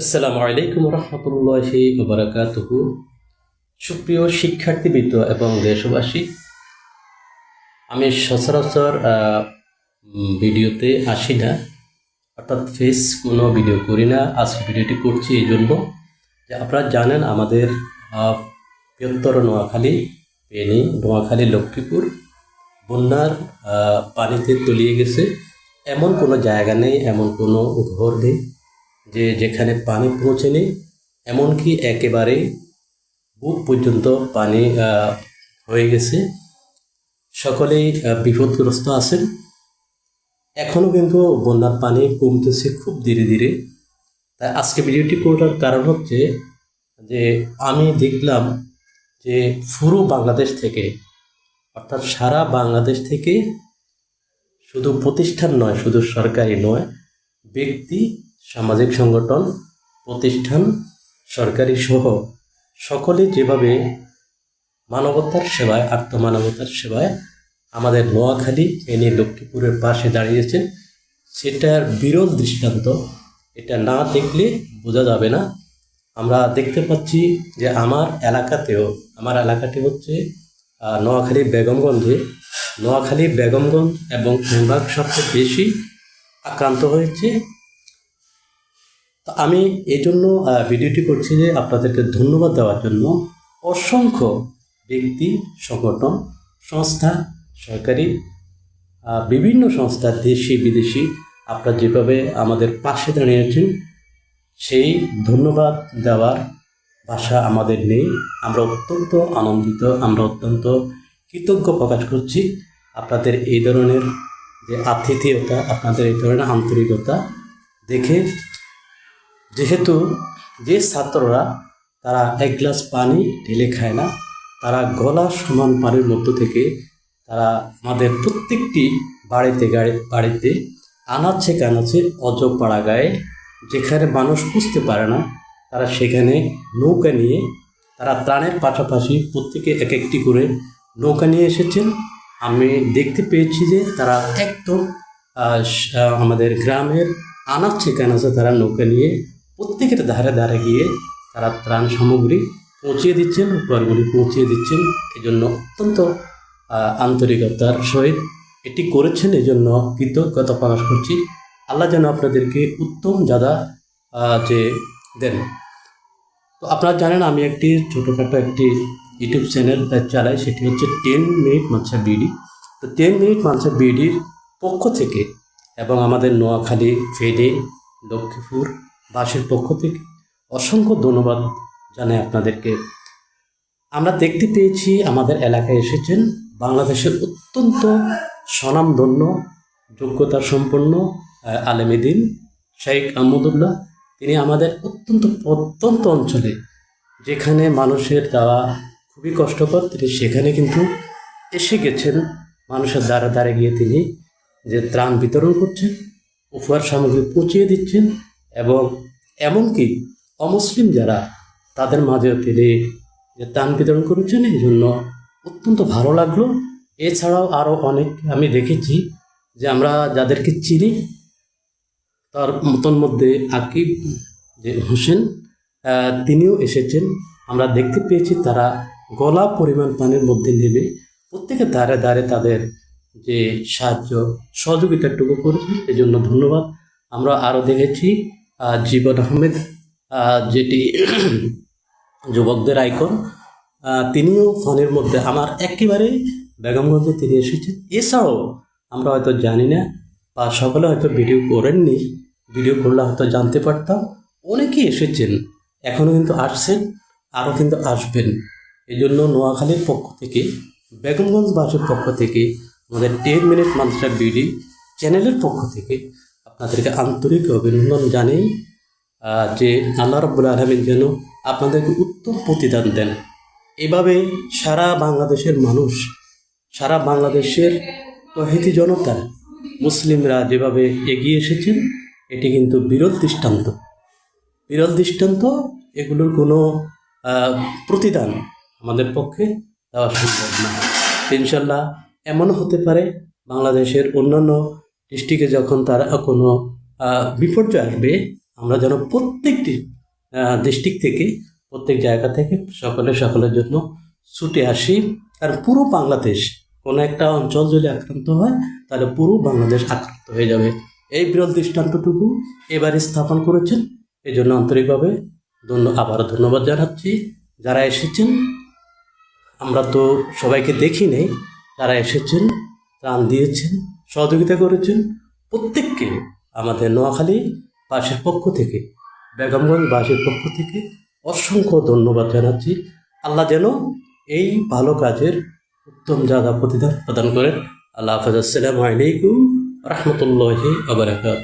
আসসালামু আলাইকুম রহমতুল্লাহি ওবরাকাতুহ সুপ্রিয় শিক্ষার্থীবৃন্দ এবং দেশবাসী, আমি সচরাচর ভিডিওতে আসি না, অর্থাৎ ফেস কোনো ভিডিও করি না, আজকে ভিডিওটি করছি এই জন্য যে আপনারা জানেন আমাদের বৃহত্তর নোয়াখালী, পেনি, নোয়াখালী, লক্ষ্মীপুর, বন্যার পানিতে তলিয়ে গেছে। এমন কোনো জায়গা নেই, এমন কোনো ঘর নেই। যে যেখানে পানি পৌঁছেনি, এমনকি একেবারে বুক পর্যন্ত পানি হয়ে গেছে। সকলেই বিপদগ্রস্ত আছেন। এখনও কিন্তু বন্যার পানি কমতেছে খুব ধীরে ধীরে। তাই আজকে ভিডিওটি করার কারণ হচ্ছে যে আমি দেখলাম যে পুরো বাংলাদেশ থেকে, অর্থাৎ সারা বাংলাদেশ থেকে শুধু প্রতিষ্ঠান নয়, শুধু সরকারি নয়, ব্যক্তি সামাজিক সংগঠন, প্রতিষ্ঠান, সরকারি সহ সকলে যেভাবে মানবতার সেবায়, আত্মমানবতার সেবায় আমাদের নোয়াখালী এনে লক্ষ্মীপুরের পাশে দাঁড়িয়েছেন, সেটার বিরল দৃষ্টান্ত এটা না দেখলে বোঝা যাবে না। আমরা দেখতে পাচ্ছি যে আমার এলাকাতেও, আমার এলাকাটি হচ্ছে নোয়াখালী বেগমগঞ্জে। নোয়াখালী বেগমগঞ্জ এবং খুলনার সবচেয়ে বেশি আক্রান্ত হয়েছে। আমি এই জন্য ভিডিওটি করছি যে আপনাদেরকে ধন্যবাদ দেওয়ার জন্য অসংখ্য ব্যক্তি, সংগঠন, সংস্থা, সরকারি বিভিন্ন সংস্থা, দেশি, বিদেশি, আপনারা যেভাবে আমাদের পাশে দাঁড়িয়েছেন সেই ধন্যবাদ দেওয়ার ভাষা আমাদের নেই। আমরা অত্যন্ত আনন্দিত, আমরা অত্যন্ত কৃতজ্ঞ প্রকাশ করছি আপনাদের এই ধরনের যে আতিথেয়তা, আপনাদের এই ধরনের আন্তরিকতা দেখে যেহেতু যে ছাত্ররা তারা এক গ্লাস পানি ঢেলে খায় না, তারা গলা সমান পানির মধ্য থেকে তারা আমাদের প্রত্যেকটি বাড়িতে গাড়ি, বাড়িতে আনাচ্ছে কানাচ্ছে অজপাড়া গায়ে যেখানে মানুষ বুঝতে পারে না, তারা সেখানে নৌকা নিয়ে তারা ত্রাণের পাশাপাশি প্রত্যেকে এক একটি করে নৌকা নিয়ে এসেছেন। আমি দেখতে পেয়েছি যে তারা একদম আমাদের গ্রামের আনাচ্ছে কানাচ্ছে তারা নৌকা নিয়ে প্রত্যেকের ধারে ধারে গিয়ে তারা ত্রাণ সামগ্রী পৌঁছিয়ে দিচ্ছেন উপহারগুলি পৌঁছিয়ে দিচ্ছেন। এজন্য অত্যন্ত আন্তরিকতার সহিত এটি করেছেন। এই জন্য কৃতজ্ঞতা প্রকাশ করছি। আল্লাহ যেন আপনাদেরকে উত্তম আহ, যে দেন। তো আপনারা জানেন আমি একটি ছোটোখাটো একটি ইউটিউব চ্যানেল চালাই সেটি হচ্ছে টেন মিনিট মাছা বিডি। তো টেন মিনিট মাছা বিডির পক্ষ থেকে এবং আমাদের নোয়াখালী ফেডে লক্ষ্মীপুর বাসের পক্ষ থেকে অসংখ্য ধন্যবাদ জানাই আপনাদেরকে। আমরা দেখতে পেয়েছি আমাদের এলাকায় এসেছেন বাংলাদেশের অত্যন্ত স্বনামধন্য যোগ্যতার সম্পন্ন আলেমেদিন শেখ আহমদুল্লাহ। তিনি আমাদের অত্যন্ত প্রত্যন্ত অঞ্চলে, যেখানে মানুষের যাওয়া খুবই কষ্টকর, তিনি সেখানে কিন্তু এসে গেছেন। মানুষের দ্বারা দ্বারে গিয়ে তিনি যে ত্রাণ বিতরণ করছেন উপহার সামগ্রী পৌঁছিয়ে দিচ্ছেন। এবং এমনকি অমুসলিম যারা, তাদের মাঝেও তিনি যে ত্রাণ বিতরণ করেছেন, এই জন্য অত্যন্ত ভালো লাগল। এছাড়াও আরও অনেক আমি দেখেছি যে আমরা যাদেরকে চিনি, তার মতন মধ্যে আকিব যে হোসেন তিনিও এসেছেন। আমরা দেখতে পেয়েছি তারা গলা পরিমাণ পানির মধ্যে নেবে প্রত্যেকের দ্বারে দ্বারে তাদের যে সাহায্য সহযোগিতাটুকু করেছে এই জন্য ধন্যবাদ। আমরা আরও দেখেছি জীবন আহমেদ যেটি যুবকদের আইকন তিনিও ফোনের মধ্যে আমার একেবারে বেগমগঞ্জে তিনি এসেছেন। এছাড়াও আমরা হয়তো জানি না, বা সকলে হয়তো ভিডিও করেননি, ভিডিও করলে হয়তো জানতে পারতাম, অনেকেই এসেছেন এখনও কিন্তু আসছেন, আরও কিন্তু আসবেন। এই জন্য নোয়াখালীর পক্ষ থেকে বেগমগঞ্জ বেগমগঞ্জবাসীর পক্ষ থেকে, আমাদের টেন মিনিট মান্ত্রা বিডি চ্যানেলের পক্ষ থেকে আপনাদেরকে আন্তরিক অভিনন্দন জানাই যে আল্লাহ রব্বুল আলমিন যেন আপনাদেরকে উত্তম প্রতিদান দেন। এভাবে সারা বাংলাদেশের মানুষ, সারা বাংলাদেশের তহিতি জনতা, মুসলিমরা যেভাবে এগিয়ে এসেছেন, এটি কিন্তু বিরল দৃষ্টান্ত। বিরল দৃষ্টান্ত, এগুলোর কোনো প্রতিদান আমাদের পক্ষে দেওয়া সম্ভব না। ইনশাল্লাহ এমনও হতে পারে বাংলাদেশের অন্যান্য ডিস্ট্রিক্টে যখন তারা কোনো বিপর্যয় আসবে, আমরা যেন প্রত্যেকটি ডিস্ট্রিক্ট থেকে, প্রত্যেক জায়গা থেকে সকলে সকলের জন্য ছুটে আসি। আর পুরো বাংলাদেশ কোনো একটা অঞ্চল যদি আক্রান্ত হয়, তাহলে পুরো বাংলাদেশ আক্রান্ত হয়ে যাবে। এই বিরল দৃষ্টান্তটুকু এবারে স্থাপন করেছেন। এই জন্য আন্তরিকভাবে ধন্য, আবারও ধন্যবাদ জানাচ্ছি। যারা এসেছেন, আমরা তো সবাইকে দেখি নেই, যারা এসেছেন প্রাণ দিয়েছেন সহযোগিতা করেছেন প্রত্যেককে আমাদের নোয়াখালী বাসের পক্ষ থেকে, বেগমগঞ্জ বাসের পক্ষ থেকে অসংখ্য ধন্যবাদ জানাচ্ছি। আল্লাহ যেন এই ভালো কাজের উত্তম জাদা প্রতিদান প্রদান করেন। আল্লাহ হাফাজ, আসসালামু আলাইকুম রহমতুল্লাহি আবরাকাত